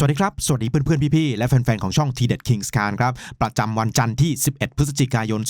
สวัสดีครับ สวัสดีเพื่อนๆ พี่ๆ และแฟน ๆ ของช่อง t ีเด็ด Kings การครับ ประจำวันจันทร์ที่ 11 พฤศจิกายน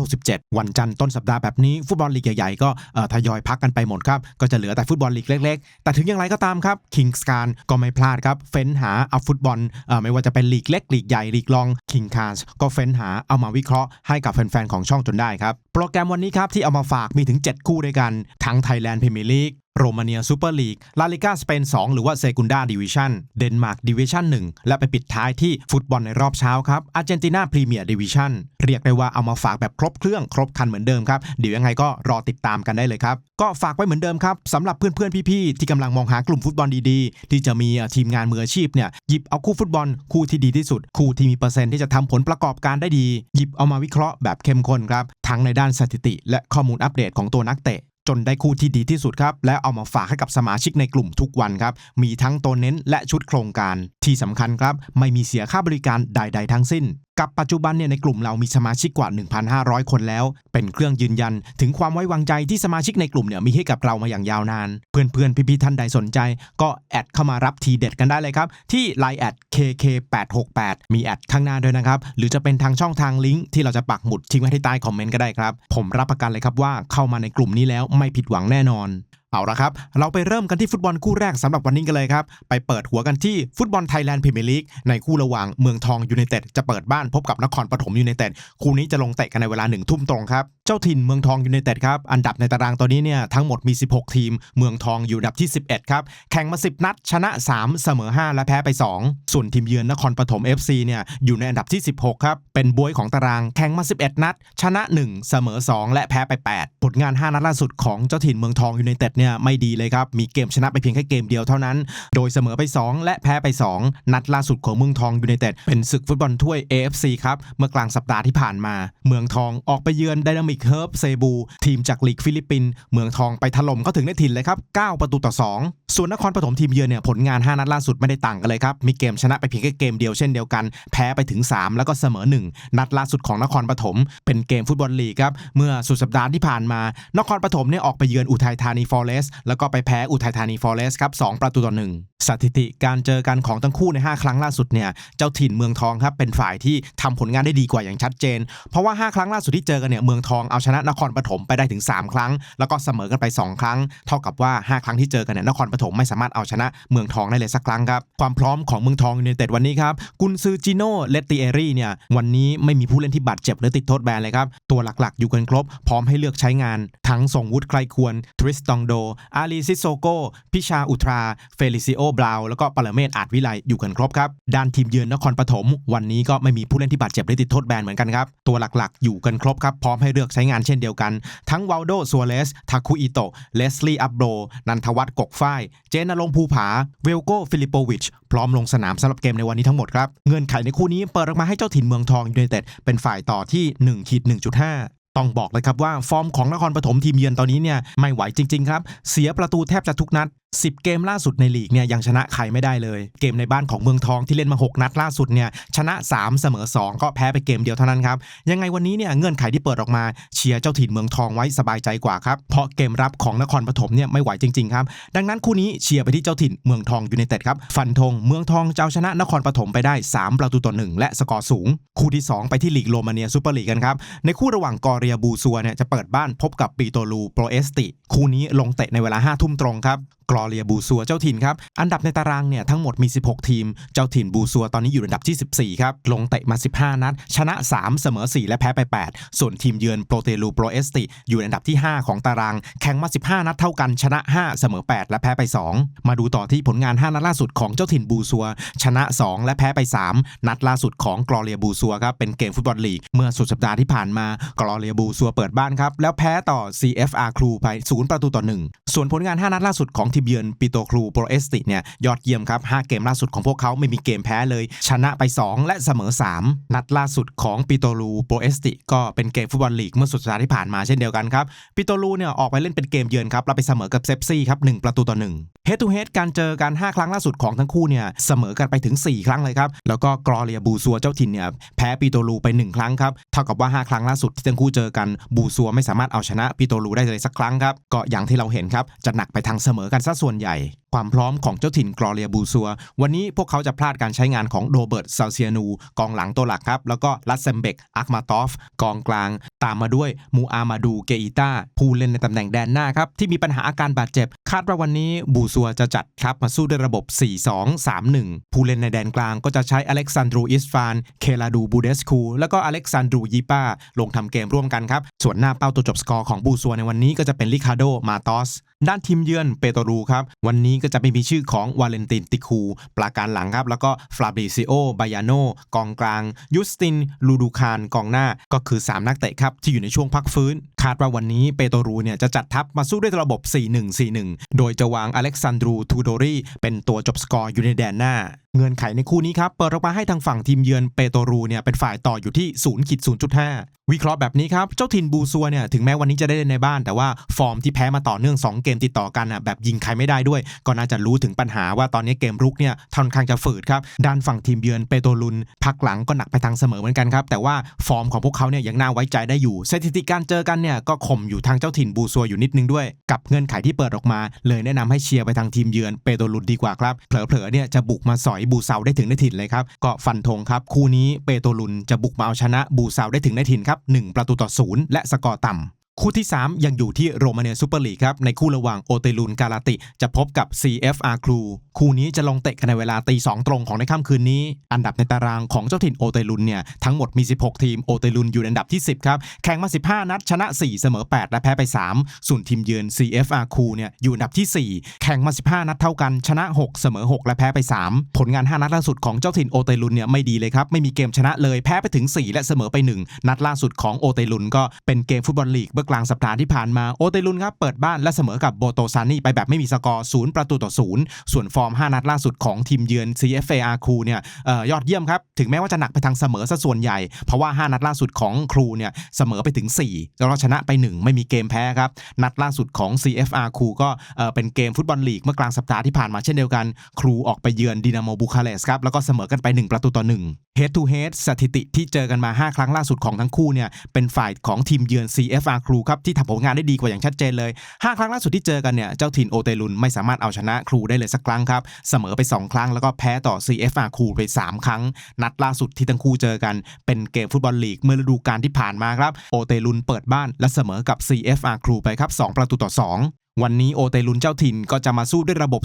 2567 วันจันทร์ต้นสัปดาห์แบบนี้ ฟุตบอลลีกใหญ่ๆ ก็ทยอยพักกันไปหมดครับ ก็จะเหลือแต่ฟุตบอลลีกเล็กๆ แต่ถึงอย่างไรก็ตามครับ Kings การก็ไม่พลาดครับ เฟ้นหาเอาฟุตบอลไม่ว่าจะเป็นลีกเล็กลีกใหญ่ลีกรอง King Cars ก็เฟ้นหาเอามาวิเคราะห์ให้กับแฟนๆของช่องจนได้ครับ โปรแกรมวันนี้ครับที่เอามาฝากมีถึง 7 คู่ด้วยกัน ทั้ง Thailand Premier League โรมาเนียซูเปอร์ลีก ลาลิกาสเปน 2 หรือว่าเซกุนดาดิวิชันเดนมาร์กดิวิชัน1 และไปปิดท้ายที่ฟุตบอลในรอบเช้าครับอาร์เจนตินาพรีเมียร์ดิวิชันเรียกได้ว่าเอามาฝากแบบครบเครื่องครบคันเหมือนเดิมครับ เดี๋ยวยังไงก็รอติดตามกันได้เลยครับ ก็ฝากไว้เหมือนเดิมครับสำหรับเพื่อนๆ พี่ๆ ที่กำลังมองหากลุ่มฟุตบอลดีๆ ที่จะมีทีมงานมืออาชีพเนี่ยหยิบเอาคู่ฟุตบอลคู่ที่ดีที่สุด คู่ที่มีเปอร์เซ็นต์ที่จะทำผลประกอบการได้ดี หยิบเอามาวิเคราะห์แบบเข้มข้นครับทั้งในด้านสถิติ และข้อมูลอัปเดตของตัวนักเตะ จนได้คู่ที่ดีที่สุดครับ และเอามาฝากให้กับสมาชิกในกลุ่มทุกวันครับ มีทั้งตัวเน้นและชุดโครงการ ที่สำคัญครับ ไม่มีเสียค่าบริการใด ๆ ทั้งสิ้น กับปัจจุบันเนี่ยในกลุ่มเรามีสมาชิกกว่า 1,500 คนแล้ว เป็นเครื่องยืนยัน ถึงความไว้วางใจที่สมาชิกในกลุ่มเนี่ยมีให้กับเรามาอย่างยาวนาน เพื่อนๆ พี่ๆท่านใดสนใจ ก็แอดเข้ามารับทีเด็ดกันได้เลยครับ ที่ Line แอด KK868 มีแอดข้างหน้าด้วยนะครับ หรือจะเป็นทางช่องทางลิงก์ที่เราจะปักหมุดทิ้งไว้ที่ใต้คอมเมนต์ก็ได้ครับ ผมรับประกันเลยครับว่าเข้ามาในกลุ่มนี้แล้วไม่ผิดหวังแน่นอน เอาละครับ เราไปเริ่มกันที่ฟุตบอลคู่แรกสำหรับวันนี้กันเลยครับ ไปเปิดหัวกันที่ฟุตบอลไทยแลนด์พรีเมียร์ลีกในคู่ระหว่างเมืองทองยูไนเต็ดจะเปิดบ้านพบกับนครปฐมยูไนเต็ดคู่นี้จะลงเตะกันในเวลาหนึ่งทุ่มตรงครับเจ้าถิ่นเมืองทองยูไนเต็ดครับอันดับในตารางตอนนี้เนี่ยทั้งหมดมี 16 ทีม เมืองทองอยู่อันดับที่ 11 ครับ แข่งมา 10 นัด ชนะ 3 เสมอ 5 และแพ้ไป 2 ส่วนทีมเยือนนครปฐม FC เนี่ยอยู่ในอันดับที่ 16 ครับ เป็นบวยของตารางแข่งมา 11 นัด ชนะ 1 เสมอ 2 และแพ้ไป 8 ผลงาน 5 นัดล่าสุดของเจ้าถิ่นเมืองทองยูไนเต็ดเนี่ยไม่ดีเลยครับ มีเกมชนะไปเพียงแค่เกมเดียวเท่านั้น โดยเสมอไป 2 และแพ้ไป 2 นัดล่าสุดของเมืองทองยูไนเต็ดเป็นศึกฟุตบอลถ้วย AFC ครับ เมื่อกลางสัปดาห์ที่ผ่านมา เมืองทองออกไปเยือนไดนามิกเฮิร์บเซบู ทีมจากลีกฟิลิปปินส์เมืองทองไปถล่มเขาถึงได้ถิ่นเลยครับ 9 ประตูต่อ 2 ส่วนนครปฐมทีมเยือนเนี่ยผลงาน 5 นัดล่าสุดไม่ได้ต่างกันเลยครับมีเกมชนะไปเพียงแค่เกมเดียวเช่นเดียวกัน แพ้ไปถึง 3 แล้วก็เสมอ 1 นัดล่าสุดของนครปฐมเป็นเกมฟุตบอลลีกครับเมื่อสุดสัปดาห์ที่ผ่านมา นครปฐมเนี่ยออกไปเยือนอุทัยธานีฟอเรสต์แล้วก็ไปแพ้อุทัยธานีฟอเรสครับ2ประตูต่อ1สถิติการเจอกันของทั้งคู่ใน 5 ครั้งล่าสุดเนี่ยเจ้าถิ่นเมืองทองครับเป็นฝ่ายที่ทำผลงานได้ดีกว่าอย่างชัดเจน เพราะว่า 5 ครั้งล่าสุดที่เจอกันเนี่ยเมืองทองเอาชนะนครปฐมไปได้ถึง 3 ครั้ง แล้วก็เสมอกันไป 2 ครั้ง เท่ากับว่า 5 ครั้งที่เจอกันเนี่ยนครปฐมไม่สามารถเอาชนะเมืองทองได้เลยสักครั้งครับความพร้อมของเมืองทองยูไนเต็ดวันนี้ครับกุนซือจิโน่เลตติเอรี่เนี่ยวันนี้ไม่มีผู้เล่นที่บาดเจ็บหรือติดโทษแบนเลยครับตัวหลักๆ อยู่กันครบ พร้อมให้เลือกใช้งาน ทั้งทรงวุฒิใครควรทริสตองโดอาลีซิโซโก พิชาอุทรา เฟลิซิโอบราว แล้วก็ปรเมศอาจวิไลอยู่กันครบครับ ด้านทีมเยือนนครปฐม วันนี้ก็ไม่มีผู้เล่นที่บาดเจ็บหรือติดโทษแบนเหมือนกันครับ ตัวหลักๆ อยู่กันครบครับ พร้อมให้เลือกใช้งานเช่นเดียวกัน ทั้งวาลโดซัวเรสทาคุอิโตะ เลสลีย์อับโบนันทวัฒน์กกฝ้าย เจนนรงภูผา เวลโก ฟิลิปโปวิช พร้อมลงสนามสำหรับเกมในวันนี้ทั้งหมดครับ เงื่อนไขในคู่นี้เปิดออกมาให้เจ้าถิ่นเมืองทองยูไนเต็ดเป็นฝ่ายต่อที่1ขีด1.5 ต้องบอกเลยครับว่าฟอร์มของนครปฐมทีมเยือนตอนนี้เนี่ยไม่ไหวจริงๆครับ เสียประตูแทบจะทุกนัด 10 เกมล่าสุดในลีกเนี่ยยังชนะใครไม่ได้เลย เกมในบ้านของเมืองทองที่เล่นมา 6 นัดล่าสุดเนี่ยชนะ 3 เสมอ 2 ก็แพ้ไปเกมเดียวเท่านั้นครับ ยังไงวันนี้เนี่ยเงื่อนไขที่เปิดออกมาเชียร์เจ้าถิ่นเมืองทองไว้สบายใจกว่าครับ เพราะเกมรับของนครปฐมเนี่ยไม่ไหวจริงๆครับ ดังนั้นคู่นี้เชียร์ไปที่เจ้าถิ่นเมืองทองยูไนเต็ดครับ ฟันธงเมืองทองจะเอาชนะนครปฐมไปได้ 3 ประตูต่อ1และสกอร์สูง คู่ที่ 2 ไปที่ลีกโรมาเนียซูเปอร์ลีกกันครับ ในคู่ระหว่างกอเรียบูซัวเนี่ยจะเปิดบ้านพบกับปีโตลูโปรเอสติ คู่นี้ลงเตะในเวลา5ทุ่มตรงครับกรอเรียบูซัวเจ้าถิ่นครับ อันดับในตารางเนี่ยทั้งหมดมี 16 ทีม เจ้าถิ่นบูซัวตอนนี้อยู่อันดับที่ 14 ครับ ลงเตะมา 15 นัด ชนะ 3 เสมอ 4 และแพ้ไป 8 ส่วนทีมเยือนโปรเตลูโปรเอสติ อยู่อันดับที่ 5 ของตาราง แข่งมา 15 นัดเท่ากัน ชนะ 5 เสมอ 8 และแพ้ไป 2 มาดูต่อที่ผลงาน 5 นัดล่าสุดของเจ้าถิ่นบูซัว ชนะ 2 และแพ้ไป 3 นัดล่าสุดของกรอเรียบูซัวครับ เป็นเกมฟุตบอลลีก เมื่อสุดสัปดาห์ที่ผ่านมากรอเรียบูซัวเปิดบ้านครับ แล้วแพ้ต่อ CFR ครูไป 0 ประตูต่อ 1 ส่วนผลงาน 5 นัดล่าสุดของทีมเยือนปิโตครูโปรเอสติเนี่ยยอดเยี่ยมครับ 5 เกมล่าสุดของพวกเขาไม่มีเกมแพ้เลย ชนะไป 2 และเสมอ 3 นัดล่าสุดของปิโตลูโปรเอสติก็เป็นเกมฟุตบอลลีกเมื่อสุดสัปดาห์ที่ผ่านมาเช่นเดียวกันครับปิโตลูเนี่ยออกไปเล่นเป็นเกมเยือนครับแล้วไปเสมอกับเซฟซี่ครับ1ประตูต่อ1 Head to Head การเจอกัน 5 ครั้งล่าสุดของทั้งคู่เนี่ยเสมอกันไปถึง 4 ครั้งเลยครับแล้วก็กรอเรียบูซัวเจ้าถิ่นเนี่ยแพ้ปิโตลูไป 1 ครั้งครับเท่ากับว่า 5 ครั้งล่าสุดที่ทั้งคู่เจอกันบูซัวไม่สามารถเอาชนะปิโตลูได้เลยสักครั้งครับก็อย่างที่เราเห็นครับจะหนักไปทางเสมอกันซะส่วนใหญ่ ความพร้อมของเจ้าถิ่นกรอเรียบูซัว วันนี้พวกเขาจะพลาดการใช้งานของโรเบิร์ตซาเซียนู กองหลังตัวหลักครับ แล้วก็ลัสเซมเบกอักมาตอฟ กองกลาง ตามมาด้วยมูอามาดูเกอิต้าผู้เล่นในตำแหน่งแดนหน้าครับ ที่มีปัญหาอาการบาดเจ็บ คาดว่าวันนี้บูซัวจะจัดครับมาสู้ด้วยระบบ 4-2-3-1 ผู้เล่นในแดนกลางก็จะใช้อเล็กซานดรูอิสฟาน เคลาดูบูเดสคู แล้วก็อเล็กซานดรูยีปาลงทำเกมร่วมกันครับ ส่วนหน้าเป้าตัวจบสกอร์ของบูซัวในวันนี้ก็จะเป็นลิคาโด มาตอส ด้านทีมเยือนเปโตรูครับ วันนี้ก็จะไม่มีชื่อของวาเลนตินติคูปลาการหลังครับ แล้วก็ฟลาบริซิโอบายาโนกองกลาง ยุสติน ลูดูคานกองหน้าก็คือ 3 นักเตะครับที่อยู่ในช่วงพักฟื้น คาดว่าวันนี้เปโตรูเนี่ยจะจัดทัพมาสู้ด้วยระบบ 4-1-4-1 โดยจะวางอเล็กซานดรูทูโดรีเป็นตัวจบสกอร์อยู่ในแดนหน้า เงื่อนไขในคู่นี้ครับ เปิดออกมาให้ทางฝั่งทีมเยือนเปโตรูเนี่ยเป็นฝ่ายต่ออยู่ที่0ขีด0.5วิเคราะห์แบบนี้ครับ เจ้าถิ่นบูซัวเนี่ยถึงแม้วันนี้จะได้เล่นในบ้าน แต่ว่าฟอร์มที่แพ้มาต่อเนื่อง 2 เกมติดต่อกันอะแบบยิงใครไม่ได้ด้วย ก็น่าจะรู้ถึงปัญหาว่าตอนนี้เกมรุกเนี่ยค่อนข้างจะฝืดครับด้านฝั่งทีมเยือนเปโตรุนพักหลังก็หนักไปทางเสมอเหมือนกันครับแต่ว่าฟอร์มของพวกเขาเนี่ยยังน่าไว้ใจได้อยู่สถิติการเจอกันเนี่ยก็ข่มอยู่ทางเจ้าถิ่นบูซัวอยู่นิดนึงด้วย กับเงื่อนไขที่เปิดออกมา เลยแนะนำให้เชียร์ไปทางทีมเยือนเปโตรุนดีกว่าครับเผลอๆเนี่ยจะบุกมาสอยบูเซาได้ถึงในถิ่นเลยครับก็ฟันธงครับคู่นี้เปโตรุนจะบุกมาเอาชนะบูเซาได้ถึงในถิ่นครับหนึ่งประตูต่อศูนย์และสกอร์ต่ำ คู่ที่ 3 ยังอยู่ที่โรมาเนียซูเปอร์ลีกครับ ในคู่ระหว่างโอเตลุนกาลาติ จะพบกับ CFR ครูคู่นี้จะลงเตะกันในเวลาตีสองตรงของในค่ำคืนนี้ อันดับในตารางของเจ้าถิ่นโอเตลุนเนี่ย ทั้งหมดมี 16 ทีมโอเตลุนอยู่ในอันดับที่ 10 ครับ แข่งมา 15 นัด ชนะ 4 เสมอ 8 และแพ้ไป 3 ส่วนทีมเยือน CFR ครูเนี่ยอยู่อันดับที่ 4 แข่งมา 15 นัดเท่ากันชนะ 6 เสมอ 6 และแพ้ไป 3 ผลงาน 5 นัดล่าสุดของเจ้าถิ่นโอเตลุนเนี่ยไม่ดีเลยครับไม่มีเกมชนะเลยแพ้ไปถึง 4 และเสมอไป 1 นัดล่าสุดของโอเตลุนก็เป็นเกมฟุตบอลลีกเมื่อกลางสัปดาห์ที่ผ่านมาโอเตลุนครับเปิดบ้านและเสมอกับโบโตซานี่ไปแบบไม่มีสกอร์0ประตูต่อ0ส่วนฟอร์ม 5 นัดล่าสุดของทีมเยือน CFA ครูเนี่ยออยอดเยี่ยมครับ ถึงแม้ว่าจะหนักไปทางเสมอซะส่วนใหญ่ เพราะว่า 5 นัดล่าสุดของครูเนี่ยเสมอไปถึง 4 แล้วชนะไป 1 ไม่มีเกมแพ้ครับ นัดล่าสุดของ CFR ครูก็เป็นเกมฟุตบอลลีกเมื่อกลางสัปดาห์ที่ผ่านมาเช่นเดียวกัน ครูออกไปเยือนดินาโมบูคาเรสครับแล้วก็เสมอกันไป 1 ประตูต่อ1 Head to Head สถิติที่เจอกันมา 5 ครั้งล่าสุดของทั้งคู่เนี่ยเป็นฝ่ายของทีมเยือน CFR ครูครับที่ทำผลงานได้ดีกว่าอย่างชัดเจนเลย 5 ครั้งล่าสุดที่เจอกันเนี่ยเจ้าถิ่นโอเตลุนไม่สามารถเอาชนะครูได้เลยสักครั้งครับเสมอไป 2 ครั้งแล้วก็แพ้ต่อ CFR ครูไป 3 ครั้ง นัดล่าสุดที่ทั้งคู่เจอกัน เป็นเกมฟุตบอลลีกเมื่อฤดูกาลที่ผ่านมาครับโอเตลุนเปิดบ้านและเสมอกับ CFR ครูไปครับ2ประตูต่อ 2วันนี้โอเตลุนเจ้าถิ่นก็จะมาสู้ด้วยระบบ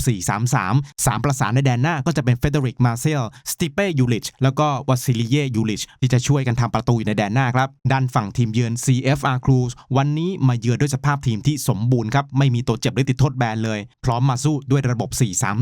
4-3-3 3 ประสานในแดนหน้าก็จะเป็นเฟเดริกมาเซล สติเป้ยูลิช แล้วก็วาซิลิเยยูลิช ที่จะช่วยกันทำประตูอยู่ในแดนหน้าครับ ด้านฝั่งทีมเยือน CFR Cruz วันนี้มาเยือนด้วยสภาพทีมที่สมบูรณ์ครับ ไม่มีตัวเจ็บหรือติดโทษแบนเลย พร้อมมาสู้ด้วยระบบ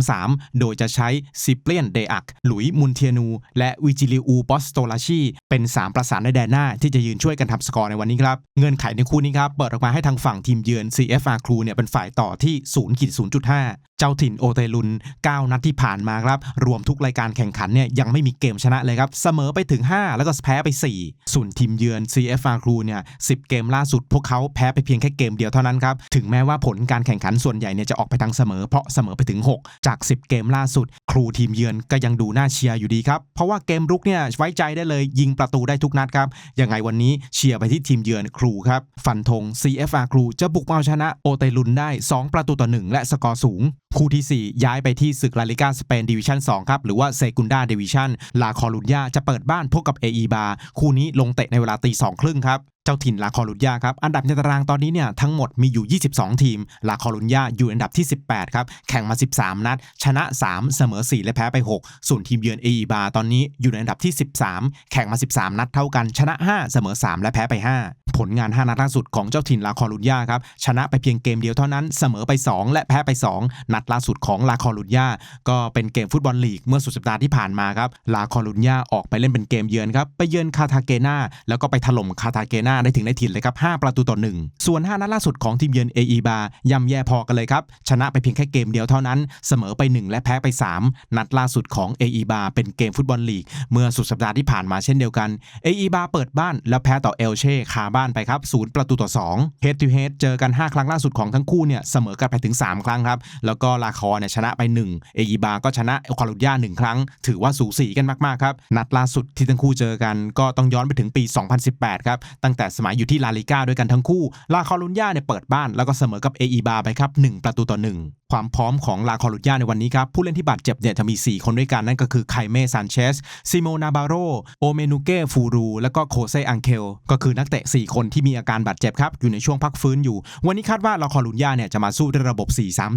4-3-3 โดยจะใช้ซิเปลียนเดอัก หลุยมุนเทียนู และวิจิลิอูปอสโตลาชีเป็น 3 ประสานในแดนหน้าที่จะยืนช่วยกันทำสกอร์ในวันนี้ครับเงื่อนไขในคู่นี้ครับเปิดออกมาให้ทางฝั่งทีมเยือน CFR Cruz เนี่ยเป็นฝ่ายต่อที่0ขีด0.5 เจ้าถิ่นโอเตลุน 9 นัดที่ผ่านมาครับ รวมทุกรายการแข่งขันเนี่ยยังไม่มีเกมชนะเลยครับ เสมอไปถึง 5 แล้วก็แพ้ไป 4 ส่วนทีมเยือน CFR ครูเนี่ย 10 เกมล่าสุดพวกเขาแพ้ไปเพียงแค่เกมเดียวเท่านั้นครับ ถึงแม้ว่าผลการแข่งขันส่วนใหญ่เนี่ยจะออกไปทางเสมอ เพราะเสมอไปถึง 6 จาก 10 เกมล่าสุด ครูทีมเยือนก็ยังดูน่าเชียร์อยู่ดีครับ เพราะว่าเกมรุกเนี่ยไว้ใจได้เลยยิงประตูได้ทุกนัดครับ ยังไงวันนี้เชียร์ไปที่ทีมเยือนครูครับ ฟันธง CFR ครูจะบุกเอาชนะโอเตลุนได้2 ประตูต่อ 1 และสกอร์สูง คู่ที่ 4 ย้ายไปที่ศึกลาลิกาสเปนดิวิชั่น2ครับ หรือว่าเซกุนดาดิวิชั่นลาคอลุนยาจะเปิดบ้านพบกับเออีบาคู่นี้ลงเตะในเวลาตีสองครึ่งครับ เจ้าถิ่นลาคอลุนยาครับอันดับในตารางตอนนี้เนี่ยทั้งหมดมีอยู่ 22 ทีม ลาคอลุนยาอยู่อันดับที่ 18 ครับแข่งมา 13 นัด ชนะ 3 เสมอ 4 และแพ้ไป 6 ส่วนทีมเยือนเอีบาตอนนี้อยู่ในอันดับที่ 13 แข่งมา 13 นัดเท่ากันชนะ 5 เสมอ 3 และแพ้ไป 5 ผลงาน 5 นัดล่าสุดของเจ้าถิ่นลาคอลุนยาครับชนะไปเพียงเกมเดียวเท่านั้นเสมอไป 2 และแพ้ไป 2 นัดล่าสุดของลาคอลุนยาก็เป็นเกมฟุตบอลลีกเมื่อสุดสัปดาห์ที่ผ่านมาครับลาคอลุนยาออกไปเล่นเป็นเกมเยือนครับไปเยือนคาทาเกนาแล้วก็ไปถล่มคาทาเกนาได้ถึงในถิ่นเลยครับ 5 ประตูต่อ 1 ส่วน 5 นัดล่าสุดของทีมเยือนเออีบาย่ำแย่พอกันเลยครับ ชนะไปเพียงแค่เกมเดียวเท่านั้น เสมอไป 1 และแพ้ไป 3 นัดล่าสุดของเออีบาเป็นเกมฟุตบอลลีก เมื่อสุดสัปดาห์ที่ผ่านมาเช่นเดียวกันเออีบาเปิดบ้านแล้วแพ้ต่อเอลเช่คาบ้านไปครับ0ประตูต่อ2 Head to Head เจอกัน 5 ครั้งล่าสุดของทั้งคู่เนี่ยเสมอกันไปถึง 3 ครั้งครับแล้วก็ลาคอเนี่ยชนะไป1เออีบาก็ชนะเอลคารุย่า1ครั้ง ถือว่าสูสีกันมากๆครับนัดล่าสุดที่ทั้งคู่เจอกัน ก็ต้องย้อนไปถึงปี 2018 ครับตั้งแต่แต่สมัยอยู่ที่ลาลิก้าด้วยกันทั้งคู่ ลาคอลุนยาเนี่ยเปิดบ้านแล้วก็เสมอกับเออีบาไปครับ1ประตูต่อ 1 ความพร้อมของลาคอลุนยาในวันนี้ครับผู้เล่นที่บาดเจ็บเนี่ยจะมี 4 คนด้วยกันนั่นก็คือไคเม่ซานเชสซิโมนาบาโรโอเมนูเก้ฟูรูแล้วก็โคเซอังเคลก็คือนักเตะ 4 คนที่มีอาการบาดเจ็บครับอยู่ในช่วงพักฟื้นอยู่ วันนี้คาดว่าลาคอลุนยาเนี่ยจะมาสู้ด้วยระบบ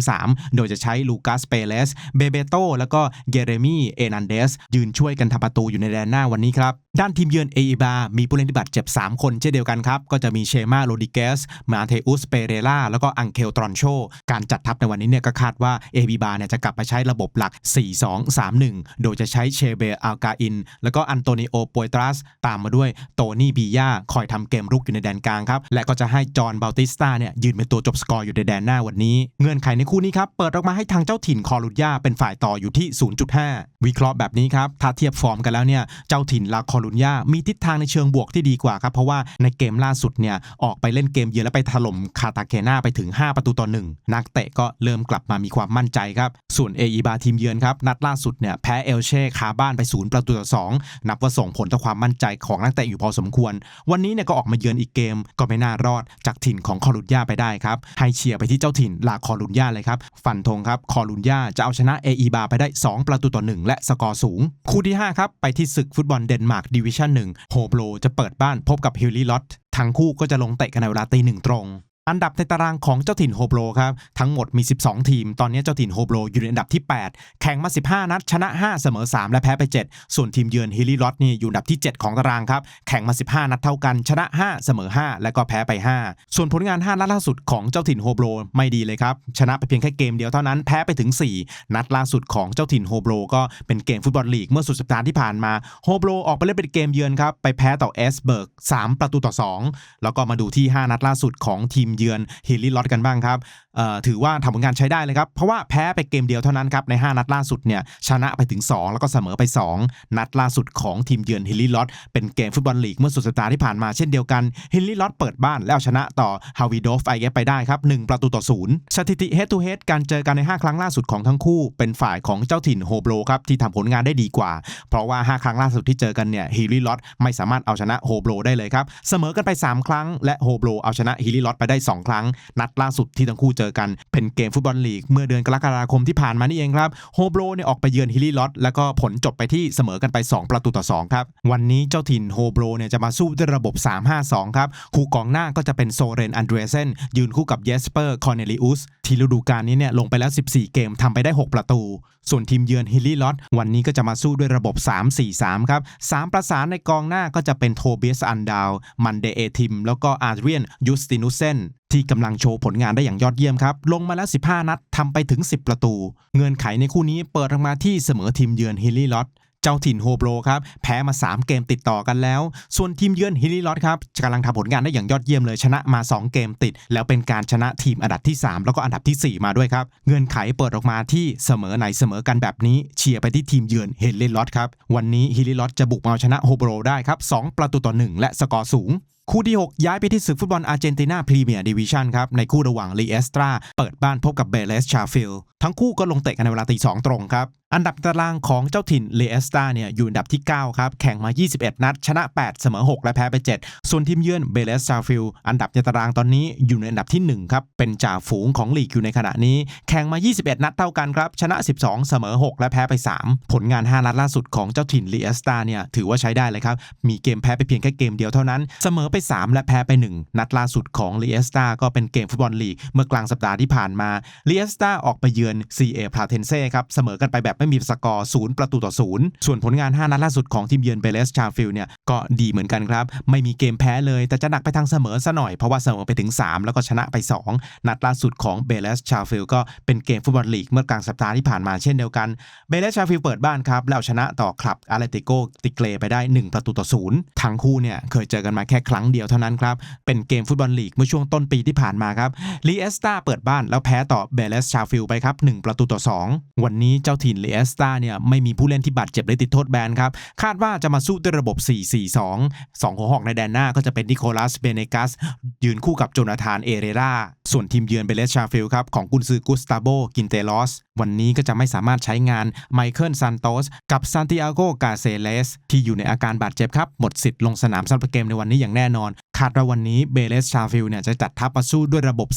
4-3-3 โดยจะใช้ลูกัสเปเลสเบเบโตแล้วก็เยเรมีเอนันเดสยืนช่วยกันทำประตูอยู่ในแดนหน้าวันนี้ครับด้านทีมเยือนเออีบามีผู้เล่นที่บาดเจ็บ 3 คนเช่นเดียวกันครับ ก็จะมีเชมาโรดิเกสมาเทอุสเปเรล่าแล้วก็อังเคลตรอนโช การจัดทัพในวันนี้เนี่ยก็คาดว่าเออีบาเนี่ยจะกลับมาใช้ระบบหลัก 4-2-3-1 โดยจะใช้เชเบอัลกาอิน แล้วก็อันโตนิโอปวยตรัส ตามมาด้วยโตนี่บียาคอยทำเกมรุกอยู่ในแดนกลางครับ และก็จะให้จอห์นบัลติสตาเนี่ยยืนเป็นตัวจบสกอร์อยู่ในแดนหน้าวันนี้ เงื่อนไขในคู่นี้ครับ เปิดออกมาให้ทางเจ้าถิ่นคอรุดยาเป็นฝ่ายต่ออยู่ที่ 0.5 วิเคราะห์แบบนี้ครับถ้าเทียบฟอร์มกันแล้วเนี่ยเจ้าถิ่นลาคอรุนยามีทิศทางในเชิงบวกที่ดีกว่าครับเพราะว่าในเกมล่าสุดเนี่ยออกไปเล่นเกมเยือนแล้วไปถล่มคาตาเกนาไปถึง 5 ประตูต่อหนึ่งนักเตะก็เริ่มกลับมามีความมั่นใจครับส่วนเออีบาทีมเยือนครับนัดล่าสุดเนี่ยแพ้เอลเช่คาบ้านไป0ประตูต่อ2นับว่าส่งผลต่อความมั่นใจของนักเตะอยู่พอสมควร วันนี้เนี่ยก็ออกมาเยือนอีกเกมก็ไม่น่ารอดจากถิ่นของคอรุนยาไปได้ครับให้เชียร์ไปที่เจ้าถิ่นลาคอรุนยาเลยครับฟันธงครับคอรุนยาจะเอาชนะเออีบาไปได้ 2 ประตูต่อ 1 และสกอร์สูง คู่ที่5ครับไปที่ศึกฟุตบอลเดนมาร์กดิวิชั่น1โฮโบรจะเปิดบ้านพบกับฮิลลี่ลอทั้งคู่ก็จะลงเตะกันในเวลาตีหนึ่งตรง อันดับในตารางของเจ้าถิ่นโฮโบรครับ ทั้งหมดมี 12 ทีม ตอนนี้เจ้าถิ่นโฮโบรอยู่ในอันดับที่ 8 แข่งมา 15 นัด ชนะ 5 เสมอ 3 และแพ้ไป 7 ส่วนทีมเยือนฮิลลี่ลอตนี่อยู่อันดับที่ 7 ของตารางครับ แข่งมา 15 นัดเท่ากัน ชนะ 5 เสมอ 5 และก็แพ้ไป 5 ส่วนผลงาน 5 นัดล่าสุดของเจ้าถิ่นโฮโบรไม่ดีเลยครับ ชนะไปเพียงแค่เกมเดียวเท่านั้น แพ้ไปถึง 4 นัดล่าสุดของเจ้าถิ่นโฮโบรก็เป็นเกมฟุตบอลลีกเมื่อสุดสัปดาห์ที่ผ่านมาโฮโบรออกไปเล่นเป็นเกมเยือนครับไปแพ้ต่อเอสเบิร์ก3ประตูต่อ 2 แล้วก็มาดูที่ 5 นัดล่าสุดของทีมเยือนฮิลลี่ลอตกันบ้างครับถือว่าทำผลงานใช้ได้เลยครับ เพราะว่าแพ้ไปเกมเดียวเท่านั้นครับ ใน 5 นัดล่าสุดเนี่ยชนะไปถึง 2 แล้วก็เสมอไป 2 นัดล่าสุดของทีมเยือนฮิลลี่ลอตเป็นเกมฟุตบอลลีกเมื่อสุดสัปดาห์ที่ผ่านมาเช่นเดียวกันฮิลลี่ลอตเปิดบ้านแล้วเอาชนะต่อฮาวิโดฟไอเอฟไปได้ครับ1ประตูต่อศูนย์สถิติ head to head การเจอกันใน 5 ครั้งล่าสุดของทั้งคู่ เป็นฝ่ายของเจ้าถิ่นโฮโบรครับที่ทำผลงานได้ดีกว่า เพราะว่า 5 ครั้งล่าสุดที่เจอกันเนี่ยฮิลลี่ลอตไม่สามารถเอาชนะโฮโบรได้เลยครับเสมอกันไป 3 ครั้งและโฮโบรเอาชนะฮิลลี่ลอตไปได้2 ครั้ง นัดล่าสุดที่ทั้งคู่เจอกันเป็นเกมฟุตบอลลีก เมื่อเดือนกรกฎาคมที่ผ่านมานี่เองครับโฮโบรเนี่ยออกไปเยือนฮิลลี่ลอตแล้วก็ผลจบไปที่เสมอกันไป 2 ประตูต่อ 2 ครับ วันนี้เจ้าถิ่นโฮโบรเนี่ยจะมาสู้ด้วยระบบ 3-5-2 ครับคู่กองหน้าก็จะเป็นโซเรนอันเดรเซนยืนคู่กับเยสเปอร์คอเนลิอุสที่ฤดูกาลนี้เนี่ยลงไปแล้ว 14 เกมทำไปได้ 6 ประตู ส่วนทีมเยือนฮิลลี่ลอตวันนี้ก็จะมาสู้ด้วยระบบ 3-4-3 ครับ3ประสานในกองหน้าก็จะเป็นโทเบียสอันดาวมันเดเอทิมแล้วก็อาร์เรียนยูสตินุเซนที่กำลังโชว์ผลงานได้อย่างยอดเยี่ยมครับ ลงมาแล้ว 15 นัดทำไปถึง 10 ประตู เงื่อนไขในคู่นี้เปิดออกมาที่เสมอทีมเยือนฮิลลี่ลอตเจ้าถิ่นโฮโบรครับ แพ้มา 3 เกมติดต่อกันแล้ว ส่วนทีมเยือนฮิลลี่ลอตครับกำลังทำผลงานได้อย่างยอดเยี่ยมเลยชนะมา 2 เกมติด แล้วเป็นการชนะทีมอันดับที่ 3 แล้วก็อันดับทีสี่4 มาด้วยครับ เงื่อนไขเปิดออกมาที่เสมอไหนเสมอกันแบบนี้ เชียร์ไปที่ทีมเยือนฮิลลี่ลอตครับวันนี้ฮิลลี่ลอตจะบุกมาเอาชนะโฮโบรได้ครับ2ประตูต่อ1และสกอร์สูง คู่ที่ 6 ย้ายไปที่ศึกฟุตบอลอาร์เจนตินาพรีเมียร์ดิวิชันครับ ในคู่ระหว่างลีเอสตราเปิดบ้านพบกับเบเลสชาฟิลทั้งคู่ก็ลงเตะกันในเวลาตีสองตรงครับ อันดับตารางของเจ้าถิ่นเลอสตาเนี่ยอยู่อันดับที่ 9 ครับ แข่งมา 21 นัด ชนะ 8 เสมอ 6 และแพ้ไป 7 ส่วนทีมเยือนเบเลสชาฟิลอันดับในตารางตอนนี้อยู่ในอันดับที่ 1 ครับ เป็นจ่าฝูงของลีกอยู่ในขณะนี้ แข่งมา 21 นัดเท่ากันครับ ชนะ 12 เสมอ 6 และแพ้ไป 3 ผลงาน 5 นัดล่าสุดของเจ้าถิ่นลีเอสตาเนี่ยถือว่าใช้ได้เลยครับ มีเกมแพ้ไปเพียงแค่เกมเดียวเท่านั้น เสมอไป 3 และแพ้ไป 1 นัดล่าสุดของลีเอสตาก็เป็นเกมฟุตบอลลีกเมื่อกลางสัปดาห์ที่ผ่านมาลีเอสตาออกไปเยือน CA พลาเทนเซ่ครับเสมอกันไปแบบไม่มีสกอร์0ประตูต่อ0ส่วนผลงาน 5 นัดล่าสุดของทีมเยือนเบเลสชาฟิลเนี่ยก็ดีเหมือนกันครับ ไม่มีเกมแพ้เลย แต่จะหนักไปทางเสมอซะหน่อย เพราะว่าเสมอไปถึง 3 แล้วก็ชนะไป 2 นัดล่าสุดของเบเลสชาฟิลก็เป็นเกมฟุตบอลลีกเมื่อกลางสัปดาห์ที่ผ่านมาเช่นเดียวกันเบเลสชาฟิลเปิดบ้านครับแล้วชนะต่อคลับอาร์เลติโกติเกรไปได้ 1 ประตูต่อ0ทั้งคู่เนี่ยเคยเจอกันมาแค่ครั้งเดียวเท่านั้นครับเป็นเกมฟุตบอลลีกเมื่อช่วงต้นปีที่ผ่านมาครับลีเอสตาเปิดบ้านแล้วแพ้ต่อเบเลสชาฟิลไปครับ1ประตูต่อ 2 วันนี้เจ้าถิ่นเลเอสตาเนี่ยไม่มีผู้เล่นที่บาดเจ็บเลยติดโทษแบนครับคาดว่าจะมาสู้ด้วยระบบ 4-4-2 2หัวหอกในแดนหน้าก็จะเป็นนิโคลัสเบเนกัสยืนคู่กับโจนาธานเอเรราส่วนทีมเยือนเบเลสชาฟิลครับของกุนซือกุสตาโบกินเตลอสวันนี้ก็จะไม่สามารถใช้งานไมเคิลซานโตสกับซานติอาโกกาเซเลสที่อยู่ในอาการบาดเจ็บครับ หมดสิทธิ์ลงสนามสำหรับเกมในวันนี้อย่างแน่นอน คาดว่าวันนี้เบเลสชาฟิลเนี่ยจะจัดทัพมาสู้ด้วยระบบ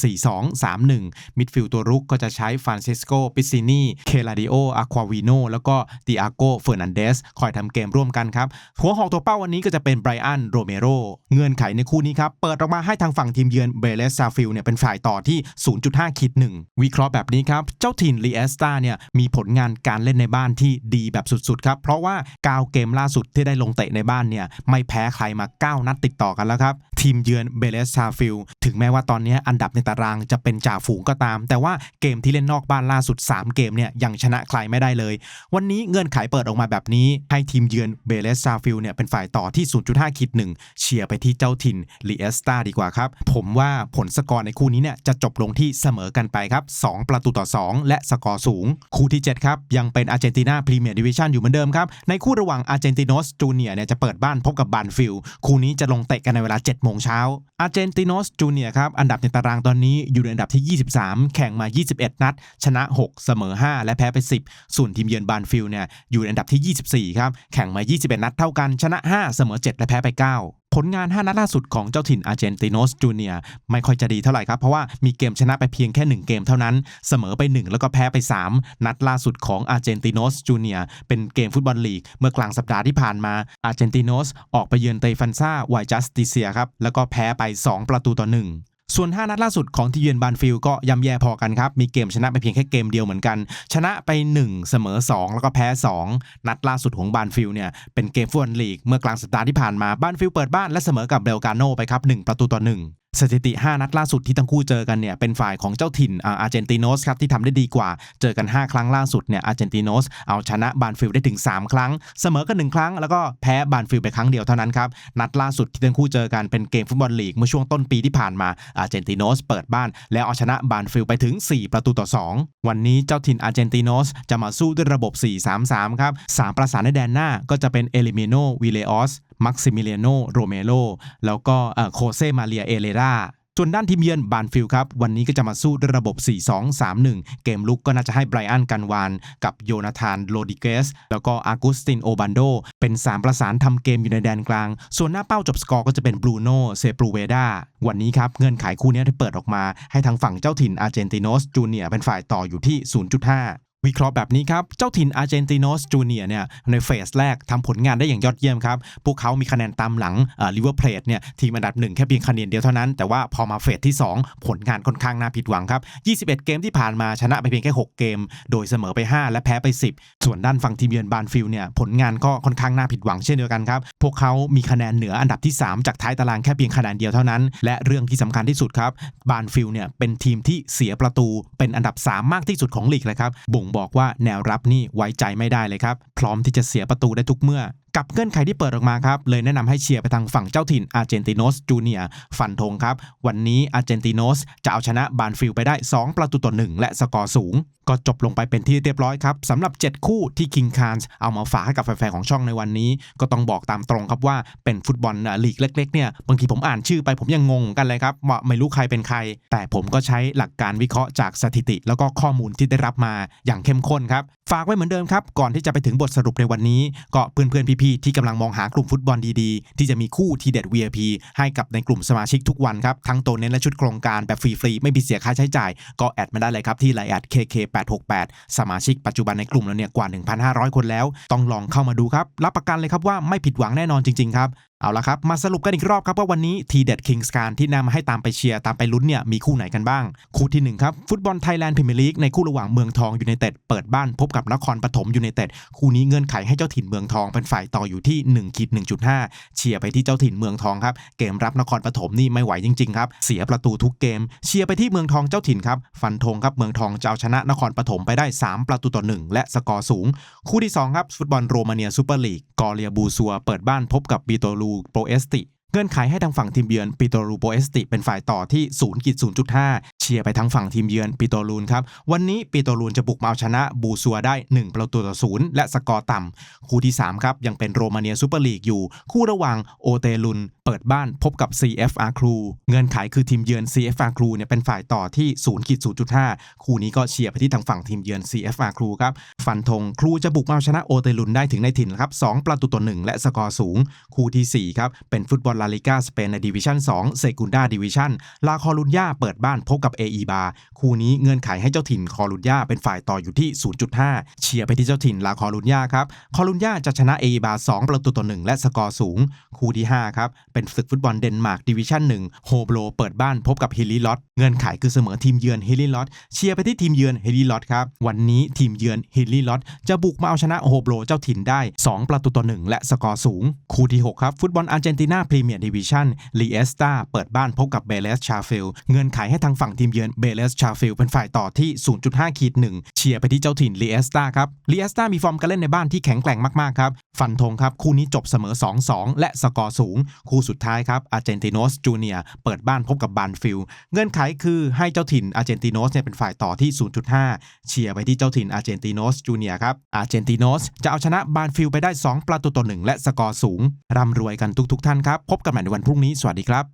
4-2-3-1 มิดฟิลด์ตัวรุกก็จะใช้ฟรานซิสโกปิซินีเคลาดิโออาควาวิโนแล้วก็ติอาโกเฟอร์นันเดสคอยทำเกมร่วมกันครับ หัวหอกตัวเป้าวันนี้ก็จะเป็นไบรอันโรเมโรเงื่อนไขในคู่นี้ครับ เปิดออกมาให้ทางฝั่งทีมเยือนเบเลสชาฟิลเนี่ยเป็นฝ่ายต่อที่ 0.5คิดหนึ่งวิเคราะห์แบบนี้ครับ เจ้าถิ่นลีเอสตาเนี่ยมีผลงานการเล่นในบ้านที่ดีแบบสุดๆครับ เพราะว่า9เกมล่าสุดที่ได้ลงเตะในบ้านเนี่ยไม่แพ้ใครมา 9 นัดติดต่อกันแล้วครับทีมเยือนเบเลสชาฟิลถึงแม้ว่าตอนนี้อันดับในตารางจะเป็นจ่าฝูงก็ตาม แต่ว่าเกมที่เล่นนอกบ้านล่าสุด 3 เกมเนี่ยยังชนะใครไม่ได้เลย วันนี้เงื่อนไขเปิดออกมาแบบนี้ ให้ทีมเยือนเบเลสซาฟิลเนี่ยเป็นฝ่ายต่อที่ 0.5คิดหนึ่งเชียร์ไปที่เจ้าถิ่นลีเอสตาดีกว่าครับ ผมว่าผลสกอร์ในคู่นี้เนี่ยจะจบลงที่เสมอกันไปครับ2ประตูต่อ 2 และสกอร์สูง คู่ที่ 7 ครับ ยังเป็นอาร์เจนตินาพรีเมียร์ดิวิชันอยู่เหมือนเดิมครับ ในคู่ระหว่างอาร์เจนติโนสจูเนียเนี่ยจะเปิดบ้านพบกับบานฟิลคู่นี้จะลงเตะกันในเวลา7โมงเช้าอาร์เจนติโนสจูเนียครับ อันดับในตารางตอนนี้อยู่ในอันดับที่ 23 แข่งมา 21 นัด ชนะ 6 เสมอ 5 และแพ้ไป 10 ส่วนทีมเยือนบานฟิลเนี่ยอยู่ในอันดับที่ 24 ครับ แข่งมา 21 นัดเท่ากัน ชนะ 5 เสมอ 7 และแพ้ไป 9 ผลงาน 5 นัดล่าสุดของเจ้าถิ่นอาร์เจนติโนสจูเนียไม่ค่อยจะดีเท่าไหร่ครับ เพราะว่ามีเกมชนะไปเพียงแค่ 1 เกมเท่านั้น เสมอไป 1 แล้วก็แพ้ไป 3 นัดล่าสุดของอาร์เจนติโนสจูเนียเป็นเกมฟุตบอลลีก เมื่อกลางสัปดาห์ที่ผ่านมาอาร์เจนติโนสออกไปเยือนเตฟันซาไวจัสติเซียครับแล้วก็แพ้ไป 2 ประตูต่อ 1 ส่วน 5 นัดล่าสุดของทีเยือนบานฟิลก็ย่ำแย่พอกันครับ มีเกมชนะไปเพียงแค่เกมเดียวเหมือนกัน ชนะไป 1 เสมอ 2 แล้วก็แพ้ 2 นัดล่าสุดของบานฟิลเนี่ยเป็นเกมฟุตบอลลีกเมื่อกลางสัปดาห์ที่ผ่านมาบานฟิลเปิดบ้านและเสมอกับเบลกาโนไปครับ1ประตูต่อ1 สถิติ 5 นัดล่าสุดที่ทั้งคู่เจอกันเนี่ยเป็นฝ่ายของเจ้าถิ่นอาร์เจนติโนสครับที่ทำได้ดีกว่า เจอกัน 5 ครั้งล่าสุดเนี่ยอาร์เจนติโนสเอาชนะบานฟิลได้ถึง 3 ครั้ง เสมอกัน 1 ครั้ง แล้วก็แพ้บานฟิลไปครั้งเดียวเท่านั้นครับ นัดล่าสุดที่ทั้งคู่เจอกันเป็นเกมฟุตบอลลีกเมื่อช่วงต้นปีที่ผ่านมาอาร์เจนติโนสเปิดบ้าน แล้วเอาชนะบานฟิลไปถึง 4 ประตูต่อ 2 วันนี้เจ้าถิ่นอาร์เจนติโนสจะมาสู้ด้วยระบบ 4-3-3 ครับสามประสานในแดนหน้าก็จะเป็นเอลิเมโนวิเลอสมักซิมิเลียโนโรเมโลแล้วก็โคเซมาเรียเอเลราส่วนด้านทีมเยือนบานฟิลครับ วันนี้ก็จะมาสู้ด้วยระบบ 4-2-3-1 เกมลุกก็น่าจะให้ไบรอันกันวาน กับโยนาธานโรดิเกส แล้วก็อากุสตินโอบันโด เป็น 3 ประสานทำเกมอยู่ในแดนกลาง ส่วนหน้าเป้าจบสกอร์ก็จะเป็นบรูโน่เซปรูเวดาวันนี้ครับ เงื่อนไขคู่นี้ที่เปิดออกมา ให้ทางฝั่งเจ้าถิ่นอาร์เจนติโนสจูเนียเป็นฝ่ายต่ออยู่ที่ 0.5 วิเคราะห์แบบนี้ครับ เจ้าถิ่นอาร์เจนติโนสจูเนียเนี่ยในเฟสแรกทำผลงานได้อย่างยอดเยี่ยมครับ พวกเขามีคะแนนตามหลังลิเวอร์เพลทเนี่ยทีมอันดับหนึ่งแค่เพียงคะแนนเดียวเท่านั้น แต่ว่าพอมาเฟสที่ 2 ผลงานค่อนข้างน่าผิดหวังครับ 21 เกมที่ผ่านมาชนะไปเพียงแค่ 6 เกม โดยเสมอไป 5 และแพ้ไป 10 ส่วนด้านฝั่งทีมเยือนบานฟิลเนี่ยผลงานก็ค่อนข้างน่าผิดหวังเช่นเดียวกันครับพวกเขามีคะแนนเหนืออันดับที่ 3 จากท้ายตารางแค่เพียงคะแนนเดียวเท่านั้น และเรื่องที่สำคัญที่สุดครับบานฟิลเนี่ยเป็นทีมที่เสียประตูเป็นอันดับ 3 มากที่สุดของลีกเลยครับบ่งบอกว่าแนวรับนี่ไว้ใจไม่ได้เลยครับ พร้อมที่จะเสียประตูได้ทุกเมื่อ กับเงื่อนไขที่เปิดออกมาครับ เลยแนะนำให้เชียร์ไปทางฝั่งเจ้าถิ่นอาร์เจนติโนสจูเนียฟันธงครับ วันนี้อาร์เจนติโนสจะเอาชนะบานฟิลไปได้ 2 ประตูต่อ1และสกอร์สูง ก็จบลงไปเป็นที่เรียบร้อยครับสำหรับ 7 คู่ที่ King c a n s เอามาฝากให้กับแฟนๆของช่องในวันนี้ ก็ต้องบอกตามตรงครับว่าเป็นฟุตบอลลีกเล็กๆเนี่ยบางทีผมอ่านชื่อไปผมยังงงกันเลยครับว่าไม่รู้ใครเป็นใคร แต่ผมก็ใช้หลักการวิเคราะห์จากสถิติ แล้วก็ข้อมูลที่ได้รับมาอย่างเข้มข้นครับฝากไว้เหมือนเดิมครับก่อนที่จะไปถึงบทสรุปในวันนี้ก็เพื่อนๆพี่ๆที่กำลังมองหากลุ่มฟุตบอลดีๆ ที่จะมีคู่ทีเด็ด VIP ให้กับในกลุ่มสมาชิกทุกวันครับ ทั้งตัวเน้นและชุดโครงการแบบฟรีๆ ไม่มีเสียค่าใช้จ่าย ก็แอดมาได้เลยครับ ที่ไลน์แอด KK868 สมาชิกปัจจุบันในกลุ่มแล้วเนี่ยกว่า 1,500 คนแล้ว ต้องลองเข้ามาดูครับ รับประกันเลยครับว่าไม่ผิดหวังแน่นอนจริงๆครับ เอาละครับ มาสรุปกันอีกรอบครับว่าวันนี้ทีเด็ดคิงส์การที่นำมาให้ตามไปเชียร์ ตามไปลุ้นเนี่ยมีคู่ไหนกันบ้าง คู่ที่ 1 ครับ ฟุตบอลไทยแลนด์พรีเมียร์ลีกในคู่ระหว่างเมืองทองยูไนเต็ดเปิดบ้านพบกับนครปฐมยูไนเต็ดคู่นี้เงื่อนไขให้เจ้าถิ่นเมืองทองเป็นฝ่ายต่ออยู่ที่1ขีด1.5เชียร์ไปที่เจ้าถิ่นเมืองทองครับเกมรับนครปฐมนี่ไม่ไหวจริงๆครับเสียประตูทุกเกม เชียร์ไปที่เมืองทองเจ้าถิ่นครับฟันธงครับเมืองทองจะเอาชนะนครปฐมไปได้ 3 ประตูต่อ 1 และสกอร์สูง คู่ที่2ครับฟุตบอลโรมาเนียซูเปอร์ลีกกอเรียบูซัวเปิดบ้านพบกับบีโตลูโปรเอสติเงื่อนไขให้ทางฝั่งทีมเยือนปิโตรูโปเอสติเป็นฝ่ายต่อที่0กิจ0.5เชียร์ไปทั้งฝั่งทีมเยือนปิโตลูนครับ วันนี้ปิโตลูนจะบุกมาเอาชนะบูซัวได้ 1 ประตูต่อศูนย์และสกอร์ต่ำ คู่ที่ 3 ครับ ยังเป็นโรมาเนียซูเปอร์ลีกอยู่ คู่ระหว่างโอเตลุน เปิดบ้านพบกับ CFR ครูเงื่อนไขคือทีมเยือน CFR ครูเนี่ยเป็นฝ่ายต่อที่0ขีด0.5คู่นี้ก็เชียร์ไปที่ทางฝั่งทีมเยือน CFR ครูครับฟันธงครูจะบุกมาเอาชนะโอเตลุนได้ถึงในถิ่นครับ2ประตูต่อ1และสกอร์สูง คู่ทีสี่4ครับเป็นฟุตบอลลาลิกาสเปนในดิวิชั่น2เซกุนดาดิวิชั่นลาคอรุนยาเปิดบ้านพบกับเออีบาคู่นี้เงื่อนไขให้เจ้าถิ่นคอรุนยาเป็นฝ่ายต่ออยู่ที่ 0.5 เชียร์ไปที่เจ้าถิ่นลาคอรุนยาครับ คอรุนยาจะชนะเออีบา2ประตูต่อ1และสกอร์สูง คู่ที่ 5 ครับ เป็นศึกฟุตบอลเดนมาร์กดิวิชั่น1โฮโบโรเปิดบ้านพบกับฮิลลีลอตเงื่อนไขคือเสมอทีมเยือนฮิลลีลอตเชียร์ไปที่ทีมเยือนฮิลลีลอตครับวันนี้ทีมเยือนฮิลลีลอตจะบุกมาเอาชนะโฮโบโรเจ้าถิ่นได้ 2 ประตูต่อ1และสกอร์สูง คู่ที่ 6 ครับฟุตบอลอาร์เจนตินาพรีเมียร์ดิวิชั่นลีเอสตาเปิดบ้านพบกับเบเลสชาฟิลเงื่อนไขให้ทางฝั่งทีมเยือนเบเลสชาฟิลเป็นฝ่ายต่อที่ 0.5ขีด1เชียร์ไปที่เจ้าถิ่นลีเอสตาครับลีเอสตามีฟอร์มการเล่นในบ้านที่แข็งแกร่งมากๆครับฟันธงครับคู่นี้จบเสมอ 2-2 และสกอร์สูง คู่สุดท้ายครับอาร์เจนติโนสจูเนียเปิดบ้านพบกับบานฟิลเงื่อนไขคือให้เจ้าถิ่นอาร์เจนติโนสเนี่ยเป็นฝ่ายต่อที่ 0.5 เชียร์ไปที่เจ้าถิ่นอาร์เจนติโนสจูเนียครับอาร์เจนติโนสจะเอาชนะบานฟิลไปได้ 2 ประตูต่อ1และสกอร์สูงร่ำรวยกันทุกๆท่านครับพบกันใหม่ในวันพรุ่งนี้สวัสดีครับ